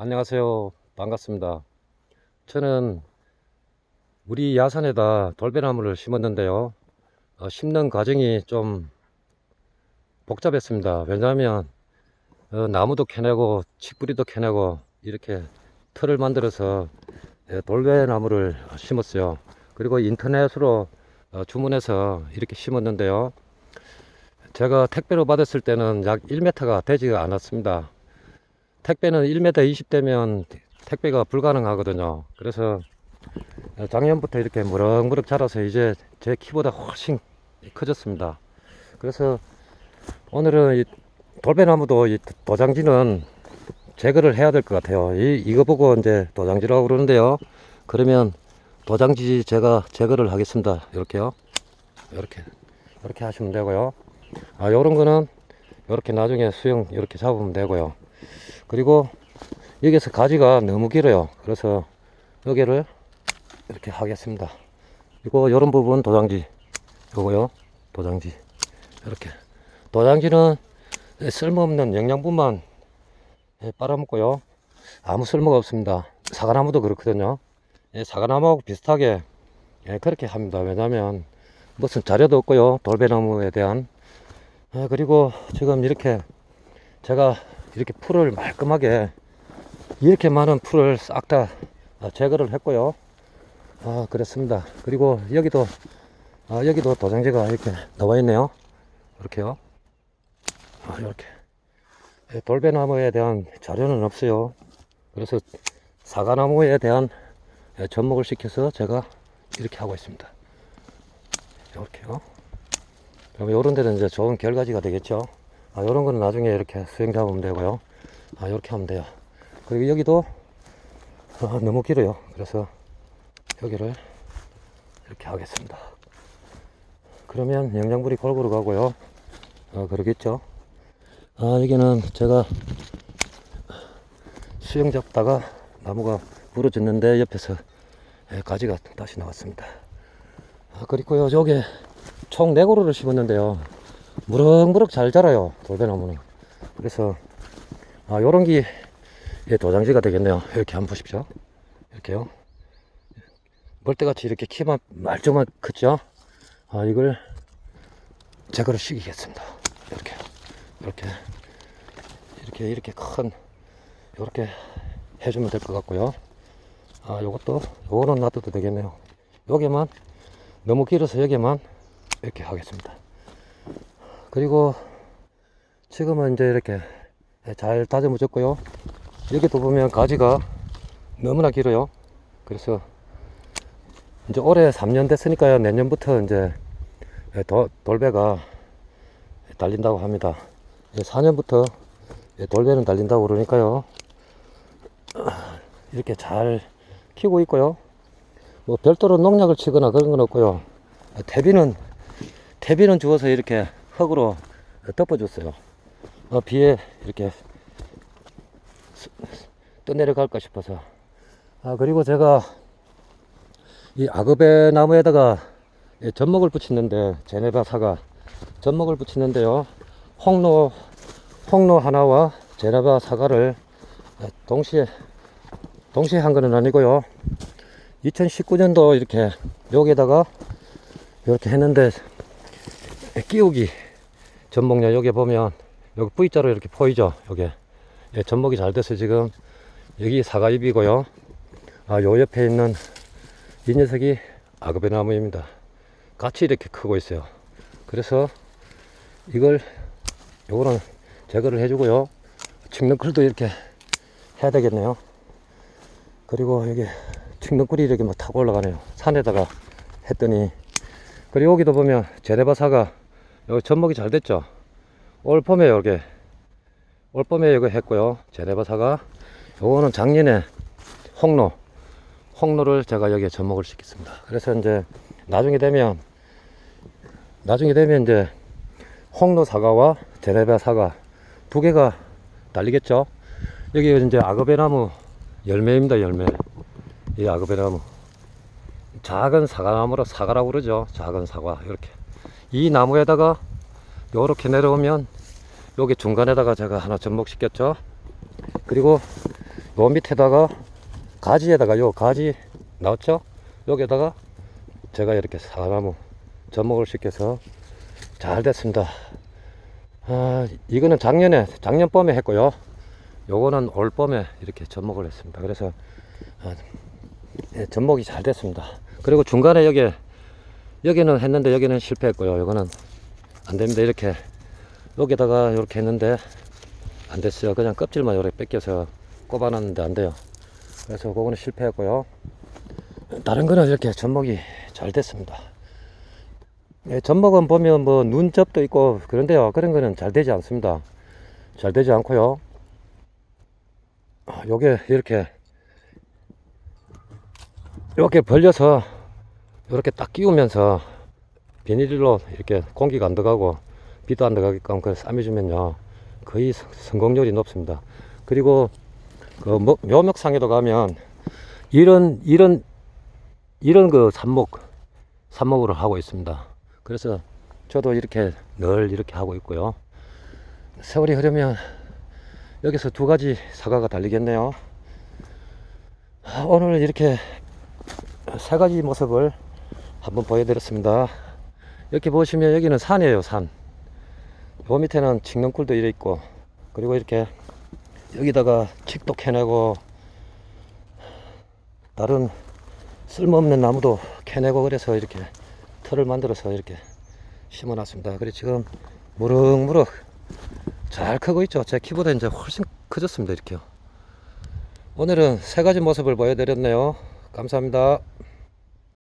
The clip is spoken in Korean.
안녕하세요. 반갑습니다. 저는 우리 야산에다 돌배나무를 심었는데요. 어, 심는 과정이 좀 복잡했습니다. 왜냐하면 어, 나무도 캐내고 치뿌리도 캐내고 이렇게 틀을 만들어서 예, 돌배나무를 심었어요. 그리고 인터넷으로 어, 주문해서 이렇게 심었는데요. 제가 택배로 받았을 때는 약 1m가 되지가 않았습니다. 택배는 1m 20대면 택배가 불가능하거든요. 그래서 작년부터 이렇게 무럭무럭 자라서 이제 제 키보다 훨씬 커졌습니다. 그래서 오늘은 이 돌배나무도 이 도장지는 제거를 해야 될 것 같아요. 이, 이거 보고 이제 도장지라고 그러는데요. 그러면 도장지 제가 제거를 하겠습니다. 이렇게요. 이렇게. 이렇게 하시면 되고요. 아, 요런 거는 이렇게 나중에 수영 이렇게 잡으면 되고요. 그리고 여기서 가지가 너무 길어요. 그래서 여기를 이렇게 하겠습니다. 그리고 이런 부분 도장지, 요거요, 도장지 이렇게 도장지는 쓸모없는 영양분만 예, 빨아먹고요. 아무 쓸모가 없습니다. 사과나무도 그렇거든요. 예, 사과나무하고 비슷하게 예, 그렇게 합니다. 왜냐하면 무슨 자료도 없고요. 돌배나무에 대한 예, 그리고 지금 이렇게 제가 이렇게 풀을 말끔하게 이렇게 많은 풀을 싹 다 제거를 했고요. 아, 그렇습니다. 그리고 여기도 아, 여기도 도장지가 이렇게 나와 있네요. 이렇게요. 아, 이렇게 예, 돌배나무에 대한 자료는 없어요. 그래서 사과나무에 대한 예, 접목을 시켜서 제가 이렇게 하고 있습니다. 이렇게요. 그럼 요런 데는 이제 좋은 결과지가 되겠죠. 아, 요런 거는 나중에 이렇게 수영 잡으면 되고요. 아, 요렇게 하면 돼요. 그리고 여기도 아, 너무 길어요. 그래서 여기를 이렇게 하겠습니다. 그러면 영양분이 골고루 가고요. 어, 그러겠죠. 아, 여기는 제가 수영 잡다가 나무가 부러졌는데 옆에서 예, 가지가 다시 나왔습니다. 아, 그리고요, 저게 총 4그루를 심었는데요. 무럭무럭 잘 자라요, 돌배나무는. 그래서, 아, 요런 게, 예, 도장지가 되겠네요. 이렇게 한번 보십시오. 이렇게요. 멀대같이 이렇게 키만 말끔만 컸죠? 아, 이걸 제거를 시키겠습니다. 이렇게, 이렇게, 이렇게, 이렇게 큰, 이렇게 해주면 될 것 같고요. 아, 요것도, 요거는 놔둬도 되겠네요. 여기만, 너무 길어서 여기만 이렇게 하겠습니다. 그리고 지금은 이제 이렇게 잘 다져묻었고요. 여기도 보면 가지가 너무나 길어요. 그래서 이제 올해 3년 됐으니까요. 내년부터 이제 도, 돌배가 달린다고 합니다. 4년부터 돌배는 달린다고 그러니까요. 이렇게 잘 키고 있고요. 뭐 별도로 농약을 치거나 그런 건 없고요. 대비는 대비는 주어서 이렇게 흙으로 덮어줬어요. 어, 비에 이렇게 스- 떠내려갈까 싶어서. 아 그리고 제가 이 아급의 나무에다가 이 젖먹을 붙이는데 제네바 사과 젖먹을 붙이는데요. 홍로 홍로 하나와 제네바 사과를 동시에 동시에 한 거는 아니고요. 2019년도 이렇게 여기에다가 이렇게 했는데 끼우기 전목냐 여기 보면 여기 V자로 이렇게 보이죠? 여기 예, 전목이 잘 돼서 지금 여기 사과잎이고요. 아, 요 옆에 있는 이 녀석이 아급의 나무입니다. 같이 이렇게 크고 있어요. 그래서 이걸 요거는 제거를 해주고요. 측렁쿨도 이렇게 해야 되겠네요. 그리고 여기 측렁쿨이 이렇게 막 타고 올라가네요. 산에다가 했더니. 그리고 여기도 보면 제네바사가 여기 접목이 잘 됐죠? 올 봄에 여기. 올 봄에 이거 했고요. 제네바사가. 요거는 작년에 홍로 홍로를 제가 여기에 접목을 시켰습니다. 그래서 이제 나중에 되면 나중에 되면 이제 홍로 사과와 제네바 사과 두 개가 달리겠죠? 여기 이제 아그베나무 열매입니다 열매. 이 아그베나무. 작은 사과나무로 사과라고 그러죠. 작은 사과 이렇게 이 나무에다가 요렇게 내려오면 여기 중간에다가 제가 하나 접목시켰죠. 그리고 요 밑에다가 가지에다가 요 가지 나왔죠? 여기에다가 제가 이렇게 사나무 접목을 시켜서 잘 됐습니다. 아, 이거는 작년에, 작년 봄에 했고요. 요거는 올 봄에 이렇게 접목을 했습니다. 그래서, 아, 예, 접목이 잘 됐습니다. 그리고 중간에 여기, 여기는 했는데 여기는 실패했고요. 요거는 안 됩니다. 이렇게, 여기다가 이렇게 했는데 안 됐어요. 그냥 껍질만 이렇게 뺏겨서 꼽아놨는데 안 돼요. 그래서 그거는 실패했고요. 다른 거는 이렇게 접목이 잘 됐습니다. 예, 접목은 보면 뭐 눈접도 있고 그런데요. 그런 거는 잘 되지 않습니다. 잘 되지 않고요. 아, 요게 이렇게 이렇게 벌려서 이렇게 딱 끼우면서 비닐로 이렇게 공기가 안 들어가고 비도 안 들어가게끔 그 싸매주면요 거의 성- 성공률이 높습니다. 그리고 그 뭐- 묘목상에도 가면 이런 이런 이런 그 삽목 삽목으로 하고 있습니다. 그래서 저도 이렇게 늘 이렇게 하고 있고요. 세월이 흐르면 여기서 두 가지 사과가 달리겠네요. 아, 오늘 이렇게 세 가지 모습을 한번 보여드렸습니다. 이렇게 보시면 여기는 산이에요, 산. 요 밑에는 칡렁굴도 이래 있고, 그리고 이렇게 여기다가 칡도 캐내고, 다른 쓸모없는 나무도 캐내고 그래서 이렇게 틀을 만들어서 이렇게 심어 놨습니다. 그래 지금 무럭무럭 잘 크고 있죠. 제 키보다 이제 훨씬 커졌습니다. 이렇게요. 오늘은 세 가지 모습을 보여드렸네요. 감사합니다.